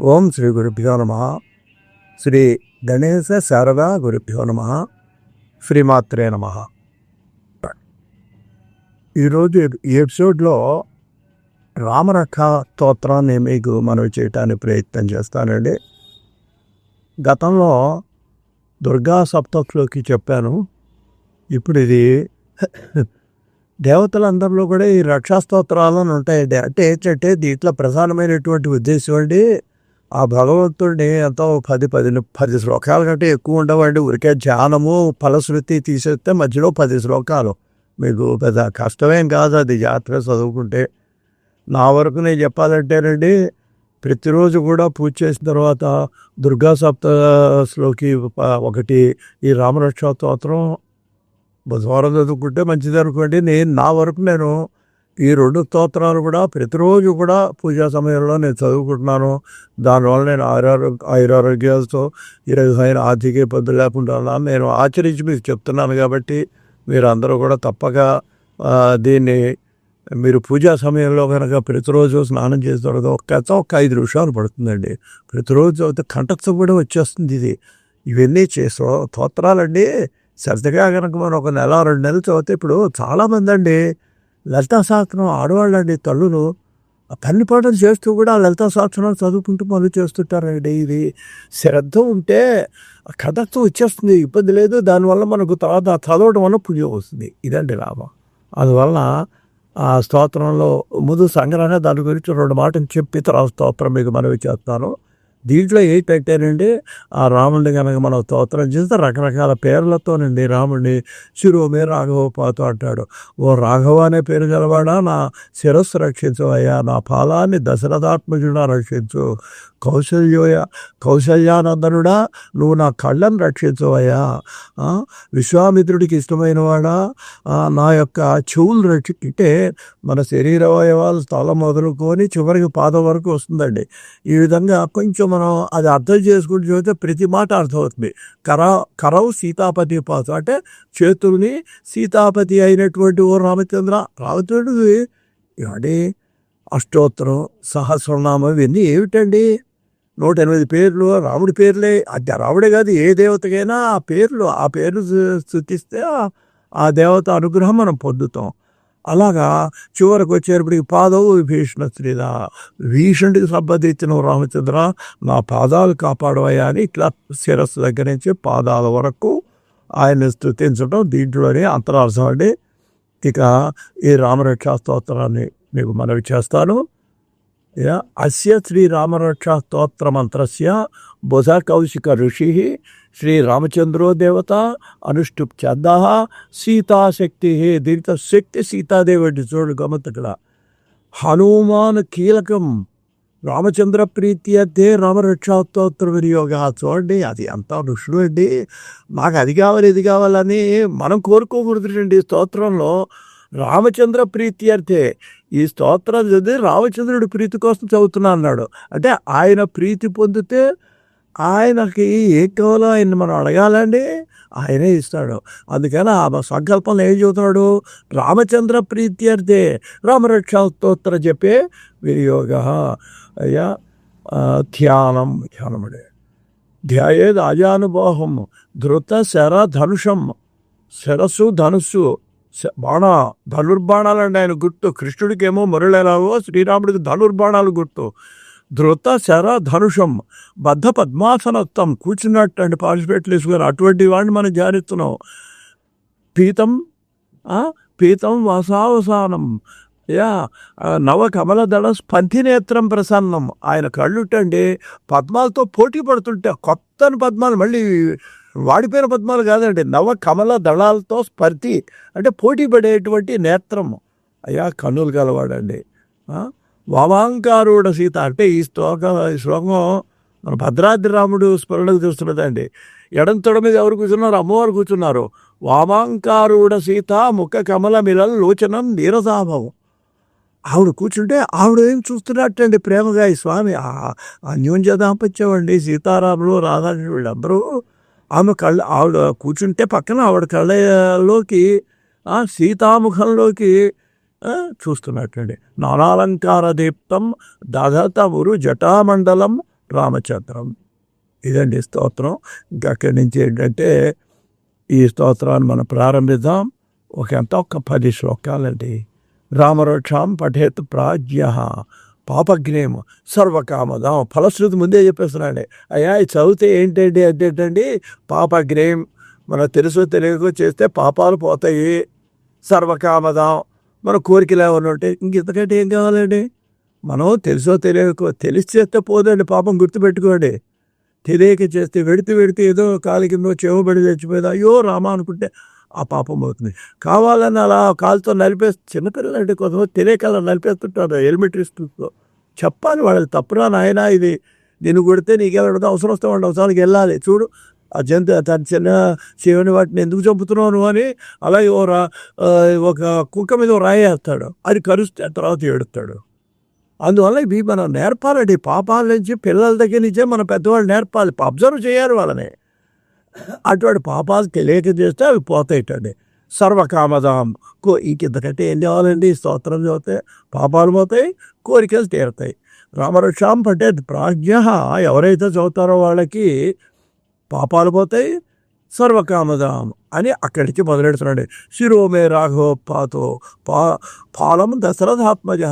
ఓం శ్రీ గురుభ్యో నమ. శ్రీ గణేశ శారదా గురుభ్యో నమ. శ్రీమాత్రే నమ. ఈరోజు ఈ ఎపిసోడ్లో రామరక్ష స్తోత్రాన్ని మీకు మనవి చేయటానికి ప్రయత్నం చేస్తానండి. గతంలో దుర్గా సప్తలోకి చెప్పాను. ఇప్పుడు ఇది దేవతలందరిలో కూడా ఈ రక్షా స్తోత్రాలను ఉంటాయండి. అంటే ఏంటంటే దీంట్లో ప్రధానమైనటువంటి ఉద్దేశం అండి ఆ భగవంతుడిని ఎంతో పది పది పది శ్లోకాల కంటే ఎక్కువ ఉండవండి. ఊరికే ధ్యానము ఫలశ్రుతి తీసేస్తే మధ్యలో పది శ్లోకాలు. మీకు పెద్ద కష్టమేం కాదు అది జాతర చదువుకుంటే. నా వరకు నేను చెప్పాలంటేనండి ప్రతిరోజు కూడా పూజ చేసిన తర్వాత దుర్గా సప్తలోకి ఒకటి ఈ రామరక్ష స్తోత్రం బుధవారం చదువుకుంటే మంచిది అనుకోండి నేను నా వరకు నేను ఈ రెండు స్తోత్రాలు కూడా ప్రతిరోజు కూడా పూజా సమయంలో నేను చదువుకుంటున్నాను. దానివల్ల నేను ఆరోగ్య ఆయురారోగ్యాలతో ఈ రకమైన ఆర్థిక ఇబ్బంది లేకుండా ఉన్నాను. నేను ఆచరించి మీకు చెప్తున్నాను కాబట్టి మీరు అందరూ కూడా తప్పక దీన్ని మీరు పూజా సమయంలో కనుక ప్రతిరోజు స్నానం చేసేటప్పుడు ఒక ఒక్క ఒక ఐదు నిమిషాలు పడుతుందండి. ప్రతిరోజు అయితే కంటక్తో కూడా వచ్చేస్తుంది ఇది. ఇవన్నీ చేసో స్తోత్రాలండి. సరదాగా కనుక మనం ఒక నెల రెండు నెలలు చదివితే ఇప్పుడు చాలామంది అండి లలితా శాస్త్రం ఆడవాళ్ళండి తల్లులు. ఆ పని చేస్తూ కూడా ఆ లలితా శాస్త్రం చదువుకుంటూ పనులు చేస్తుంటారండి ఇది శ్రద్ధ ఉంటే ఆ కథతో వచ్చేస్తుంది ఇబ్బంది లేదు. దానివల్ల మనకు తర్వాత చదవడం వల్ల పుణ్యం వస్తుంది. ఇదండి లాభం. అందువల్ల ఆ స్తోత్రంలో ముందు సంగ్రహంగా దాని గురించి రెండు మాటలు చెప్పి తర్వాత స్తోత్రం మీకు మనవి చేస్తాను. దీంట్లో ఏం పెట్టారంటే ఆ రాముడిని కనుక మనం స్తోత్రం చేస్తే రకరకాల పేర్లతోనండి రాముడిని శిరోమే రాఘవ పాతో అంటాడు. ఓ రాఘవ అనే పేరు గలవాడా? నా శిరస్సు రక్షించు అయ్యా నా ఫలాన్ని దశరథాత్మజుడా రక్షించు. కౌశల్యోయ కౌశల్యానందనుడా నువ్వు నా కళ్ళను రక్షించు అయ్యా. విశ్వామిత్రుడికి ఇష్టమైన వాడా నా యొక్క చెవులు రక్షింటే మన శరీర అవయవాలు స్థలం మొదలుకొని చివరికి పాదం వరకు వస్తుందండి. ఈ విధంగా కొంచెం మనం అది అర్థం చేసుకుంటూ చూస్తే ప్రతి మాట అర్థమవుతుంది. కర కరవు సీతాపతి పాత అంటే చేతుల్ని సీతాపతి అయినటువంటి ఓ రామచంద్ర రామచంద్రుడిది ఏమండి? అష్టోత్తరం సహస్రనామం ఇవన్నీ ఏమిటండి? నూట ఎనిమిది పేర్లు రాముడి పేర్లే. అది రాముడే కాదు ఏ దేవతకైనా ఆ పేర్లు ఆ పేర్లు సృతిస్తే స్థుతిస్తే ఆ దేవత అనుగ్రహం మనం పొందుతాం. అలాగా చివరికి వచ్చేటప్పటికి పాదవు విభీషణ శ్రీదా భీషణుడికి సంబంధించిన రామచంద్ర నా పాదాలు కాపాడవయ్యా అని ఇట్లా శిరస్సు దగ్గర నుంచి పాదాల వరకు ఆయన స్థుతించడం దీంట్లోనే అంతరార్థం అండి. ఇక ఈ రామరక్షా స్తోత్రాన్ని మీకు మనవి చేస్తాను. అస్య శ్రీ రామరక్షా స్తోత్ర మంత్రస్య బుధ కౌశిక ఋషి శ్రీరామచంద్రో దేవత అనుష్ఠుప్ చంద సీతాశక్తి దీనితో శక్తి సీతాదేవి చూడు గమత్తకల హనుమాన్ కీలకం. రామచంద్ర ప్రీతి అంటే రామరక్షాస్తోత్ర వినియోగ చూడండి అది ఎంత ఋషుడు అండి. నాకు అది కావాలి ఇది కావాలని మనం కోరుకోకూడదు అండి స్తోత్రంలో. రామచంద్ర ప్రీతి అర్థే ఈ స్తోత్రం చదివి రామచంద్రుడి ప్రీతి కోసం చదువుతున్నా అన్నాడు. అంటే ఆయన ప్రీతి పొందితే ఆయనకి ఏ కావాలో ఆయన మనం అడగాలండి? ఆయనే ఇస్తాడు. అందుకని ఆ సంకల్పంలో ఏం చదువుతున్నాడు? రామచంద్ర ప్రీతి అర్థే రామరక్ష స్తోత్ర చెప్పే వినియోగ. అయ్యా ధ్యానం ధ్యానముడే ధ్యాయేది అజానుబాహం ధృత శర ధనుషం శరస్సు ధనుస్సు. బాణ ధనుర్బాణాలు ధనుర్బాణాలండి ఆయన గుర్తు. కృష్ణుడికేమో మురళెలాగో శ్రీరాముడికి ధనుర్బాణాలు గుర్తు. ధృత శర ధనుషం బద్ధ పద్మాసనత్వం కూర్చున్నట్టు అండి పార్టిసిపేట్లు వేసుకుని అటువంటి వాడిని మనం జారిస్తున్నాం పీతం పీతం వసావసానం. యా ఆ, నవ కమల స్పంధినేత్రం ప్రసన్నం. ఆయన కళ్ళుట్టండి పద్మాలతో పోటీ పడుతుంటే కొత్త పద్మాలు మళ్ళీ వాడిపోయిన పద్మాలు కాదండి. నవ కమల దళాలతో స్పర్తి అంటే పోటీ పడేటువంటి నేత్రం. అయ్యా కన్నులు గలవాడండి ఆ? వామాంకారుడ సీత అంటే ఈ శ్లోక ఈ శ్లోకం మన భద్రాద్రి రాముడు స్మరణకు చూస్తున్నదండి ఎడం తొడ మీద ఎవరు కూర్చున్నారు? అమ్మవారు కూర్చున్నారు. వామాంకారుడ సీత ముఖ కమల మిలల్ లోచనం నీరసాభవం. ఆవిడ కూర్చుంటే ఆవిడ ఏం చూస్తున్నట్టండి ప్రేమగా ఈ స్వామి? ఆ అన్యోన్య దాంపత్యం అండి. సీతారాములు రాధాకృష్ణుడు అందరూ ఆమె కళ్ళ ఆవిడ కూర్చుంటే పక్కన ఆవిడ కళ్ళలోకి సీతాముఖంలోకి ఆ, చూస్తున్నట్టండి. నానాలంకార దీప్తం దధతమురు జటామండలం రామచంద్రం. ఇదండి స్తోత్రం. ఇంకా అక్కడి నుంచి ఏంటంటే ఈ స్తోత్రాన్ని మనం ప్రారంభిద్దాం. ఒక ఎంత ఒక పది శ్లోకాలండి. రామరక్షాం పఠేత్ ప్రాజ్య పాపజ్ఞేయం సర్వకామదాం. ఫలశ్రుతి ముందే చెప్పేస్తున్నాండి అయ్యా ఇది చదివితే ఏంటండి అంటే పాపగ్నేయం మనం తెలుసు తెలియక చేస్తే పాపాలు పోతాయి. సర్వకామదాం. మన కోరికలు ఏమైనా ఉంటే ఇంక ఇంతకంటే ఏం కావాలండి? మనం తెలుసో తెలియకో తెలిసి చేస్తే పోదండి పాపం గుర్తుపెట్టుకోండి. తెలియక చేస్తే వెడితే వెడితే ఏదో కాలి కింద చెవబడి చచ్చిపోయేది. అయ్యో రామా అనుకుంటే ఆ పాపం అవుతుంది. కావాలని అలా కాలుతో నలిపేస్తే చిన్నపిల్లలు అంటే కొంతమంది తెలియక నలిపేస్తుంటారు హెల్మెట్ ఇస్తుందో చెప్పాలి వాళ్ళు తప్పురా నాయన ఇది. నేను కొడితే నీకేమైనా అవసరం వస్తే వాళ్ళు అవసరానికి వెళ్ళాలి. చూడు ఆ జంతు తన చిన్న శివుని వాటిని ఎందుకు చంపుతున్నాను అని అలాగే ఓ రా ఒక కుక్క మీద రాయేస్తాడు రాయి వేస్తాడు. అది కరుస్తే తర్వాత ఏడుస్తాడు. అందువల్ల ఇవి మనం నేర్పాలండి. పాపాల నుంచి పిల్లల దగ్గర నుంచే మన పెద్దవాళ్ళు నేర్పాలి. అబ్జర్వ్ చేయాలి వాళ్ళని. అటువంటి పాపాలు తెలియక చేస్తే అవి పోతాయిటండి. సర్వకామదాం కో ఇంకెంతకంటే ఏం కావాలండి స్తోత్రం చదివితే పాపాలు పోతాయి కోరికలు తీరుతాయి. రామరక్షాం పట్టే ప్రాజ్ఞ. ఎవరైతే చదువుతారో వాళ్ళకి పాపాలు పోతాయి సర్వకామదాం అని అక్కడి నుంచి మొదలెడుతున్నాడు శిరోమే రాఘవోపాతో పా పాలం దశరథాత్మజ.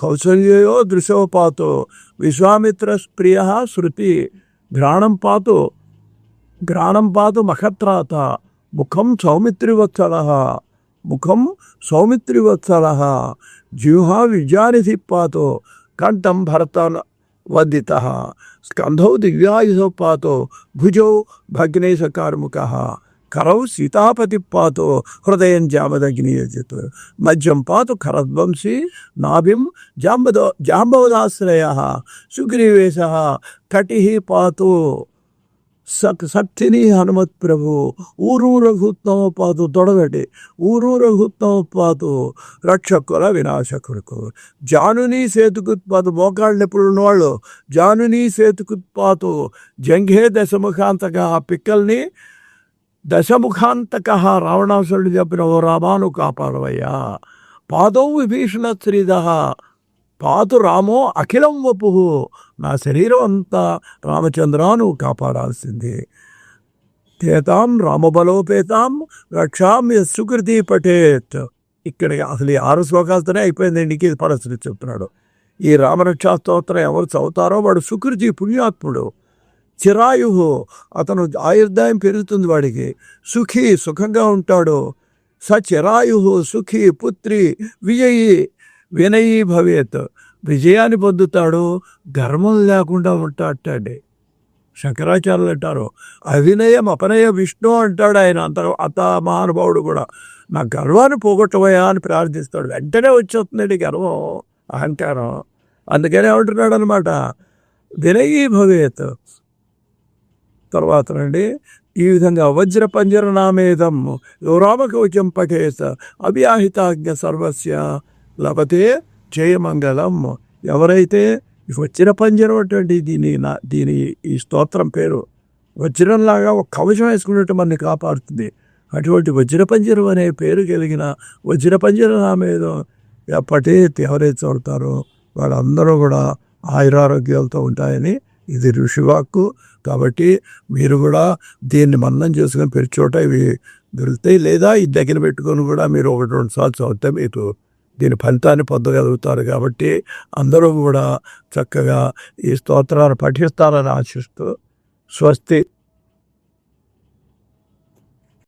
కౌసల్యో దృశోపాతో విశ్వామిత్ర ప్రియ శృతి ఘ్రాణం పాతు. घ्राणं पातु महत्राथ मुखं सौमित्रिवत्सलः। मुखं सौमित्रिवत्सलः। जिह्वा विजानी पातु। कंठम भरत वदितः। स्कन्धौ दिव्यायुधौ पातो। भुजौ भग्ने सकारुख करौ सीतापति पातो हृदय जामदग्नियजित्। मज्जं पातु खरद्वंशी नाभिं जाम्बदो जाम्बवदाश्रयः। सुग्रीवेश कटिः पातु। శక్తిని హనుమత్ ప్రభు ఊరు రఘుత్తమ పాతు తొడగటి ఊరు రఘుత్తమ పాతు రక్షకుల వినాశకులకు. జానుని సేతుకుత్పాతు మోకాళ్ళు నొప్పులు ఉన్నవాళ్ళు? జానుని సేతుకుత్పాతు జంఘే దశముఖాంతక ఆ పిక్కల్ని దశముఖాంతక రావణాసురుడు చెప్పిన ఓ రామాను కాపాడవయ్యా. పాదౌ విభీషణ శ్రీద పాతు రామో అఖిలం వపు నా శరీరం అంతా రామచంద్రాను కాపాడాల్సింది. తేతాం రామబలోపేతాం రక్షాం సుకృతి పఠేత్. ఇక్కడ అసలు ఈ ఆరు శ్లోకాలతోనే అయిపోయిందండి ఇది పరిస్థితి చెప్తున్నాడు. ఈ రామరక్షా స్తోత్రం ఎవరు చదువుతారో వాడు సుకృతి పుణ్యాత్ముడు. చిరాయు అతను ఆయుర్దాయం పెరుగుతుంది వాడికి. సుఖీ సుఖంగా ఉంటాడు. స చిరాయు సుఖీ పుత్రి విజయీ వినయీ భవేత్. విజయాన్ని పొందుతాడు గర్వం లేకుండా ఉంటాడే శంకరాచార్యులు అంటారు అవినయం అపనయ విష్ణు అంటాడు ఆయన. అంత అత మహానుభావుడు కూడా. నా గర్వాన్ని పోగొట్టవయా అని ప్రార్థిస్తాడు. వెంటనే వచ్చేస్తుందండి గర్వం అహంకారం. అందుకనే ఉంటున్నాడు అనమాట వినయీ భవేత్. తర్వాత అండి ఈ విధంగా వజ్ర పంజర నామేదం రామకవచం పఠేత అవ్యాహితాజ్ఞ సర్వస్య లేకపోతే జయమంగళం. ఎవరైతే వజ్ర పంజరం అటువంటి దీని నా దీని ఈ స్తోత్రం పేరు వజ్రంలాగా ఒక కవచం వేసుకున్నట్టు మనని కాపాడుతుంది. అటువంటి వజ్రపంజరం అనే పేరు కలిగిన వజ్రపంజరం నా మీద ఎప్పటి ఎవరైతే చదువుతారో వాళ్ళందరూ కూడా ఆయురారోగ్యాలతో ఉంటాయని ఇది ఋషివాక్కు. కాబట్టి మీరు కూడా దీన్ని మన్నం చేసుకొని ప్రతి చోట ఇవి దొరుకుతాయి లేదా ఇది దగ్గర పెట్టుకొని కూడా మీరు ఒకటి రెండు సార్లు చదివితే మీకు దీని ఫలితాన్ని పొందగలుగుతారు కాబట్టి అందరూ కూడా చక్కగా ఈ స్తోత్రాన్ని పఠిస్తారని ఆశిస్తూ స్వస్తి.